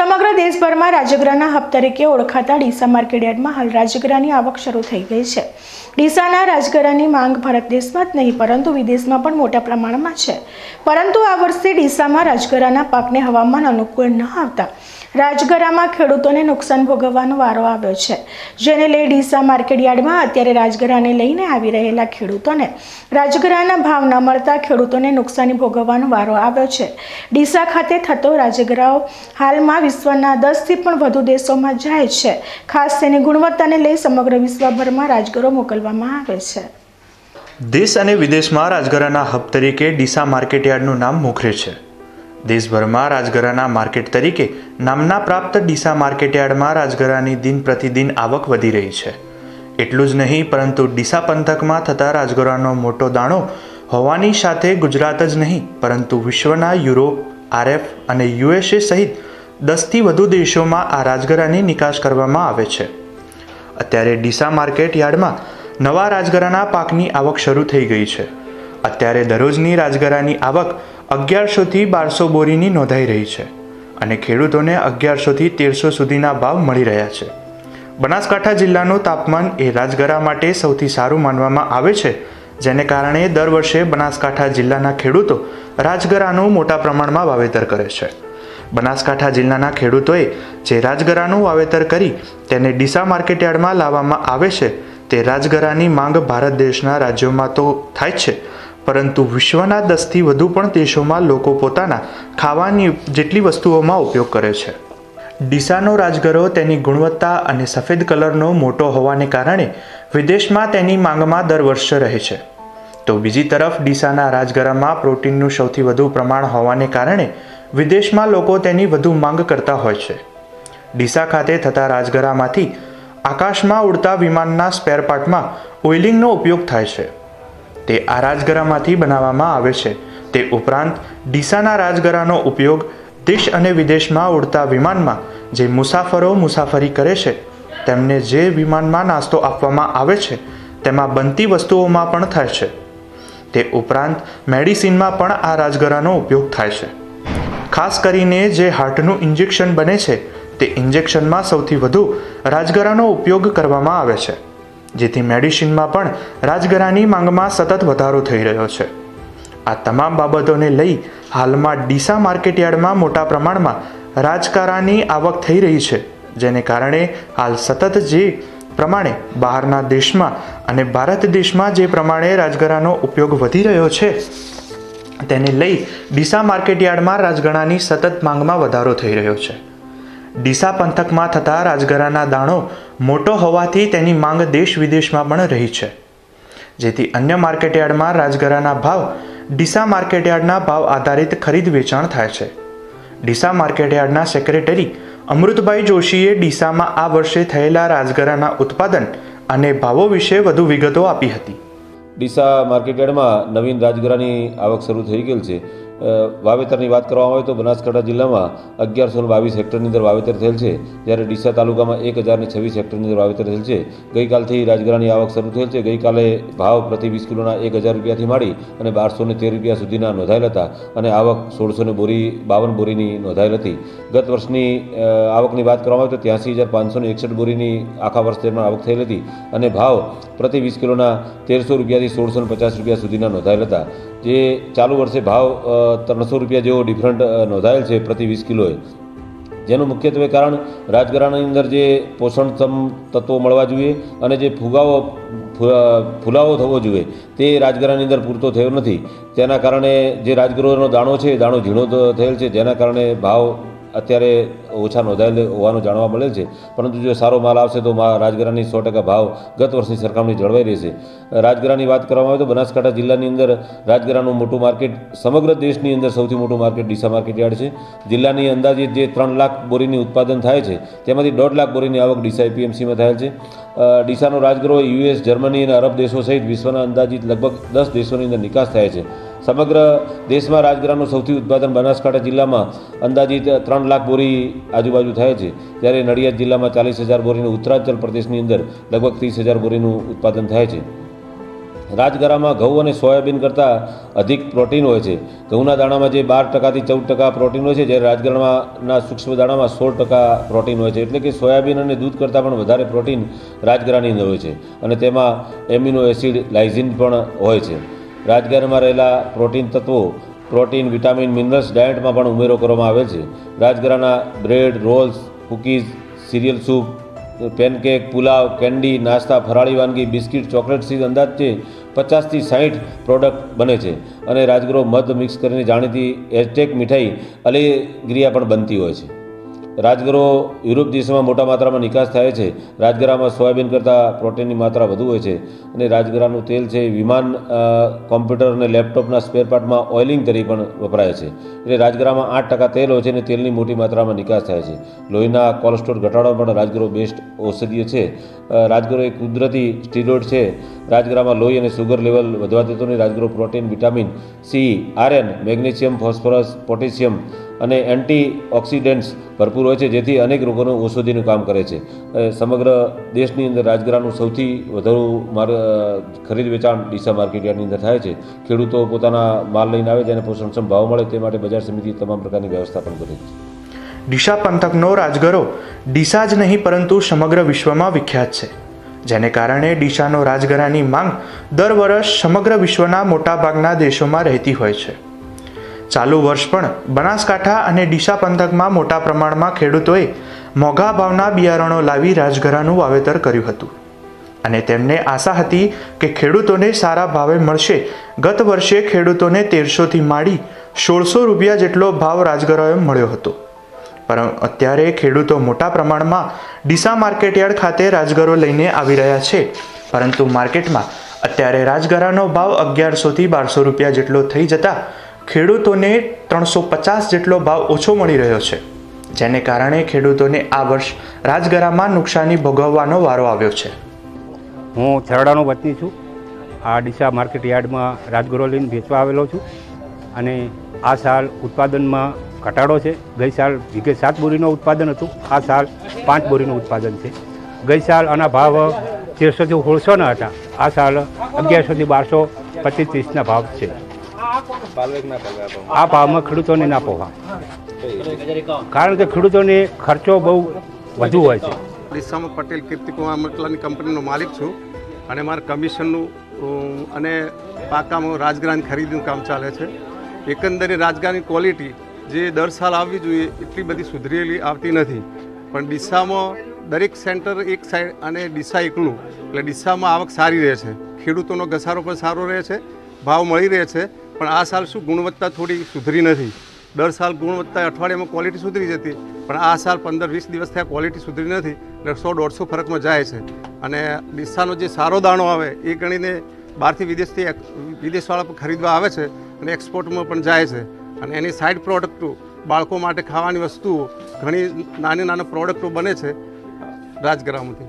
સમગ્ર દેશભરમાં રાજગરાના હબ તરીકે ઓળખાતા ડીસા માર્કેટયાર્ડમાં હાલ રાજગરાની આવક શરૂ થઈ ગઈ છે. ડીસાના રાજગરાની માંગ ભારત દેશમાં જ નહીં, પરંતુ વિદેશમાં પણ મોટા પ્રમાણમાં છે. પરંતુ આ વર્ષે ડીસામાં રાજગરાના પાકને હવામાન અનુકૂળ ન આવતા. રાજગરામાં ખેડૂતોને નુકસાન ભોગવવાનો વારો આવ્યો છે. જેને લઈ ડીસા માર્કેટયાર્ડમાં અત્યારે રાજગરાને લઈને આવી રહેલા ખેડૂતોને રાજગરાના ભાવ ન મળતા ખેડૂતોને નુકસાની ભોગવવાનો વારો આવ્યો છે. ડીસા ખાતે થતો રાજગરાઓ હાલમાં વિશ્વના દસથી પણ વધુ દેશોમાં જાય છે. ખાસ તેની ગુણવત્તાને લઈ સમગ્ર વિશ્વભરમાં રાજગરો મોકલવામાં આવે છે. દેશ અને વિદેશમાં રાજગરાના હબ તરીકે ડીસા માર્કેટયાર્ડનું નામ મોખરે છે. દેશભરમાં રાજગરાના માર્કેટ તરીકે નામના પ્રાપ્ત ડીસા માર્કેટયાર્ડમાં રાજગરાની દિન પ્રતિદિન આવક વધી રહી છે. એટલું જ નહીં, પરંતુ ડીસા પંથકમાં થતા રાજગરાનો મોટો દાણો હોવાની સાથે ગુજરાત જ નહીં, પરંતુ વિશ્વના યુરોપ આરએફ અને યુએસએ સહિત દસથી વધુ દેશોમાં આ રાજગરાની નિકાસ કરવામાં આવે છે. અત્યારે ડીસા માર્કેટ યાર્ડમાં નવા રાજગરાના પાકની આવક શરૂ થઈ ગઈ છે. અત્યારે દરરોજની રાજગરાની આવક અગિયારસોથી બારસો બોરીની નોંધાઈ રહી છે અને ખેડૂતોને અગિયારસોથી તેરસો સુધીના ભાવ મળી રહ્યા છે. બનાસકાંઠા જિલ્લાનું તાપમાન એ રાજગરા માટે સૌથી સારું માનવામાં આવે છે, જેને કારણે દર વર્ષે બનાસકાંઠા જિલ્લાના ખેડૂતો રાજગરાનું મોટા પ્રમાણમાં વાવેતર કરે છે. બનાસકાંઠા જિલ્લાના ખેડૂતોએ જે રાજગરાનું વાવેતર કરી તેને ડીસા માર્કેટયાર્ડમાં લાવવામાં આવે છે, તે રાજગરાની માંગ ભારત દેશના રાજ્યોમાં તો થાય છે પરંતુ વિશ્વના દસથી વધુ પણ દેશોમાં લોકો પોતાના ખાવાની જેટલી વસ્તુઓમાં ઉપયોગ કરે છે. ડીસાનો રાજગરો તેની ગુણવત્તા અને સફેદ કલરનો મોટો હોવાને કારણે વિદેશમાં તેની માંગમાં દર વર્ષે રહે છે. તો બીજી તરફ ડીસાના રાજગરામાં પ્રોટીનનું સૌથી વધુ પ્રમાણ હોવાને કારણે વિદેશમાં લોકો તેની વધુ માંગ કરતા હોય છે. ડીસા ખાતે થતા રાજગરામાંથી આકાશમાં ઉડતા વિમાનના સ્પેરપાર્ટમાં ઓઇલિંગનો ઉપયોગ થાય છે. તે આ રાજગરામાંથી બનાવવામાં આવે છે. તે ઉપરાંત ડીસાના રાજગરાનો ઉપયોગ દેશ અને વિદેશમાં ઉડતા વિમાનમાં, જે મુસાફરો મુસાફરી કરે છે, તેમને જે વિમાનમાં નાસ્તો આપવામાં આવે છે, તેમાં બનતી વસ્તુઓમાં પણ થાય છે. તે ઉપરાંત મેડિસિનમાં પણ આ રાજગરાનો ઉપયોગ થાય છે. ખાસ કરીને જે હાર્ટનું ઇન્જેક્શન બને છે, તે ઇન્જેક્શનમાં સૌથી વધુ રાજગરાનો ઉપયોગ કરવામાં આવે છે. જેથી મેડિસિનમાં પણ રાજગરાની માંગમાં સતત વધારો થઈ રહ્યો છે. આ તમામ બાબતોને લઈ હાલમાં ડીસા માર્કેટયાર્ડમાં મોટા પ્રમાણમાં રાજકારાની આવક થઈ રહી છે, જેને કારણે હાલ સતત જે પ્રમાણે બહારના દેશમાં અને ભારત દેશમાં જે પ્રમાણે રાજગરાનો ઉપયોગ વધી રહ્યો છે, તેને લઈ ડીસા માર્કેટયાર્ડમાં રાજગણાની સતત માંગમાં વધારો થઈ રહ્યો છે. ડીસા પંથકમાં થતા રાજગરાના દાણો મોટો હોવાથી તેની માંગ દેશ વિદેશમાં પણ રહી છે. જેથી અન્ય માર્કેટયાર્ડમાં રાજગરાના ભાવ ડીસા માર્કેટયાર્ડના ભાવ આધારિત ખરીદ વેચાણ થાય છે. ડીસા માર્કેટયાર્ડના સેક્રેટરી અમૃતભાઈ જોશીએ ડીસામાં આ વર્ષે થયેલા રાજગરાના ઉત્પાદન અને ભાવો વિશે વધુ વિગતો આપી હતી. ડીસા માર્કેટયાર્ડમાં નવીન રાજગરાની આવક શરૂ થઈ ગયેલ છે. વાવેતરની વાત કરવામાં આવે તો બનાસકાંઠા જિલ્લામાં અગિયારસો બાવીસ હેક્ટરની અંદર વાવેતર થયેલ છે. જ્યારે ડીસા તાલુકામાં એક હજારને છવ્વીસ હેક્ટરની અંદર વાવેતર થયેલ છે. ગઈકાલથી રાજગરાની આવક શરૂ થયેલ છે. ગઈકાલે ભાવ પ્રતિ વીસ કિલોના એક હજાર રૂપિયાથી માંડી અને બારસો ને તેર રૂપિયા સુધીના નોંધાયેલ હતા અને આવક સોળસો ને બોરી, બાવન બોરીની નોંધાયેલ હતી. ગત વર્ષની આવકની વાત કરવામાં આવે તો ત્યાંસી હજાર પાંચસો ને એકસઠ બોરીની આખા વર્ષ દરમિયાન આવક થયેલ હતી અને ભાવ પ્રતિ વીસ કિલોના તેરસો રૂપિયાથી સોળસો પચાસ રૂપિયા સુધીના નોંધાયેલ હતા. જે ચાલુ વર્ષે ભાવ ત્રણસો રૂપિયા જેવો ડિફરન્ટ નોંધાયેલ છે પ્રતિ વીસ કિલોએ. જેનું મુખ્યત્વે કારણ રાજગરાની અંદર જે પોષણક્ષમ તત્વો મળવા જોઈએ અને જે ફુગાવો ફુલાવો થવો જોઈએ તે રાજગરાની અંદર પૂરતો થયો નથી. તેના કારણે જે રાજગરોનો દાણો છે દાણો ઝીણો થયેલ છે. જેના કારણે ભાવ અત્યારે ઓછા નોંધાયેલ હોવાનું જાણવા મળેલ છે. પરંતુ જો સારો માલ આવશે તો રાજગરાની સો ટકા ભાવ ગત વર્ષની સરખામણી જળવાઈ રહેશે. રાજગરાની વાત કરવામાં આવે તો બનાસકાંઠા જિલ્લાની અંદર રાજગરાનું મોટું માર્કેટ સમગ્ર દેશની અંદર સૌથી મોટું માર્કેટ ડીસા માર્કેટ યાર્ડ છે. જિલ્લાની અંદાજે જે ત્રણ લાખ બોરીની ઉત્પાદન થાય છે, તેમાંથી દોઢ લાખ બોરીની આવક ડીસા એપીએમસીમાં થયેલ છે. ડીસાનો રાજગરો યુએસ, જર્મની અને અરબ દેશો સહિત વિશ્વના અંદાજિત લગભગ દસ દેશોની અંદર નિકાસ થાય છે. સમગ્ર દેશમાં રાજગરાનું સૌથી ઉત્પાદન બનાસકાંઠા જિલ્લામાં અંદાજિત ત્રણ લાખ બોરી આજુબાજુ થાય છે. જ્યારે નડિયાદ જિલ્લામાં ચાલીસ હજાર બોરીનું ઉત્તરાંચલ પ્રદેશની અંદર લગભગ ત્રીસ હજાર બોરીનું ઉત્પાદન થાય છે. રાજગરામાં ઘઉં અને સોયાબીન કરતાં અધિક પ્રોટીન હોય છે. ઘઉંના દાણામાં જે બાર ટકાથી ચૌદ ટકા પ્રોટીન હોય છે, જ્યારે રાજગરાના સૂક્ષ્મ દાણામાં સોળ ટકા પ્રોટીન હોય છે. એટલે કે સોયાબીન અને દૂધ કરતાં પણ વધારે પ્રોટીન રાજગરાની અંદર હોય છે. અને તેમાં એમિનો એસિડ લાઇઝિન પણ હોય છે. રાજગરામાં રહેલા પ્રોટીન તત્વો, પ્રોટીન, વિટામિન, મિનરલ્સ ડાયટમાં પણ ઉમેરો કરવામાં આવે છે. રાજગરાના bread, rolls, cookies, cereal soup, pancake, pulao, candy, નાસ્તા, ફરાળી વાનગી, બિસ્કિટ, ચોકલેટ સીધ અંદાજે પચાસથી સાઠ પ્રોડક્ટ બને છે. અને રાજગરો મધ મિક્સ કરીને જાણીતી એઝટેક મીઠાઈ અલેગ્રિયા પણ બનતી હોય છે. રાજગરો યુરોપ દેશોમાં મોટા માત્રામાં નિકાસ થાય છે. રાજગરામાં સોયાબીન કરતાં પ્રોટીનની માત્રા વધુ હોય છે અને રાજગરાનું તેલ છે એ વિમાન કોમ્પ્યુટર અને લેપટોપના સ્પેર પાર્ટમાં ઓઇલિંગ તરીકે પણ વપરાય છે. એટલે રાજગરામાં આઠ ટકા તેલ હોય છે અને તેલની મોટી માત્રામાં નિકાસ થાય છે. લોહીના કોલેસ્ટ્રોલ ઘટાડવા પણ રાજગરો બેસ્ટ ઔષધીય છે. રાજગરો એક કુદરતી સ્ટીરોઇડ છે. રાજગરામાં લોહી અને સુગર લેવલ વધવા દેતો નહીં રાજગરો protein vitamin C iron magnesium phosphorus potassium અને એન્ટી ઓક્સિડન્ટ્સ ભરપૂર હોય છે, જેથી અનેક રોગોનું ઔષધિનું કામ કરે છે. સમગ્ર દેશની અંદર રાજગરાનું સૌથી વધુ માર ખરીદ વેચાણ ડીસા માર્કેટયાર્ડની અંદર થાય છે. ખેડૂતો પોતાના માલ લઈને આવે જેને પોષણક્ષમ ભાવ મળે તે માટે બજાર સમિતિ તમામ પ્રકારની વ્યવસ્થા પણ કરે છે. ડીસા પંથકનો રાજગરો ડીસા જ નહીં, પરંતુ સમગ્ર વિશ્વમાં વિખ્યાત છે. જેને કારણે ડીસાનો રાજગરાની માંગ દર વર્ષ સમગ્ર વિશ્વના મોટાભાગના દેશોમાં રહેતી હોય છે. ચાલુ વર્ષ પણ બનાસકાંઠા અને ડીસા પંથકમાં મોટા પ્રમાણમાં ખેડૂતોએ મોંઘા ભાવના બિયારણો લાવી રાજગરાનું વાવેતર કર્યું હતું. અને તેમને આશા હતી કે ખેડૂતોને સારા ભાવે મળશે. ગત વર્ષે ખેડૂતોને તેરસોથી માંડી સોળસો રૂપિયા જેટલો ભાવ રાજગરાએ મળ્યો હતો. પરંતુ અત્યારે ખેડૂતો મોટા પ્રમાણમાં ડીસા માર્કેટયાર્ડ ખાતે રાજગરો લઈને આવી રહ્યા છે. પરંતુ માર્કેટમાં અત્યારે રાજગરાનો ભાવ અગિયારસોથી બારસો રૂપિયા જેટલો થઈ જતા ખેડૂતોને ત્રણસો પચાસ જેટલો ભાવ ઓછો મળી રહ્યો છે, જેને કારણે ખેડૂતોને આ વર્ષ રાજગરામાં નુકસાની ભોગવવાનો વારો આવ્યો છે. હું છરડાનો વતની છું. આ ડીસા માર્કેટ યાર્ડમાં રાજગરો લઈને વેચવા આવેલો છું અને આ સાલ ઉત્પાદનમાં ઘટાડો છે. ગઈ સાલ વીઘે સાત બોરીનું ઉત્પાદન હતું. આ સાલ પાંચ બોરીનું ઉત્પાદન છે. ગઈ સાલ આના ભાવ તેરસોથી સોળસોના હતા. આ સાલ અગિયારસોથી બારસો પચીસ ત્રીસના ભાવ છે. આ ભાવમાં ખેડૂતોને ના પોવા. કારણ કે ખેડૂતોને ખર્ચો બહુ વધુ હોય છે. ડીસામાં પટેલ કીર્તિકુમાર મટલાની કંપનીનો માલિક છું અને મારા કમિશનનું અને પાકામાં રાજગરાની ખરીદીનું કામ ચાલે છે. એકંદરે રાજગ્રાની ક્વોલિટી જે દર સાલ આવવી જોઈએ એટલી બધી સુધરેલી આવતી નથી. પણ ડીસામાં દરેક સેન્ટર એક સાઈડ અને ડીસા એકલું. એટલે ડીસામાં આવક સારી રહે છે. ખેડૂતોનો ઘસારો પણ સારો રહે છે. ભાવ મળી રહે છે. પણ આ સાલ શું ગુણવત્તા થોડી સુધરી નથી? દર સાલ ગુણવત્તા અઠવાડિયામાં ક્વોલિટી સુધરી જતી. પણ આ સાલ પંદર વીસ દિવસ થયા ક્વોલિટી સુધરી નથી. એટલે સો દોઢસો ફરકમાં જાય છે. અને ડીસાનો જે સારો દાણો આવે, એ ગણીને બહારથી વિદેશથી વિદેશવાળા પણ ખરીદવા આવે છે અને એક્સપોર્ટમાં પણ જાય છે. અને એની સાઈડ પ્રોડક્ટો બાળકો માટે ખાવાની વસ્તુઓ ઘણી નાની નાના પ્રોડક્ટો બને છે રાજગરામાંથી.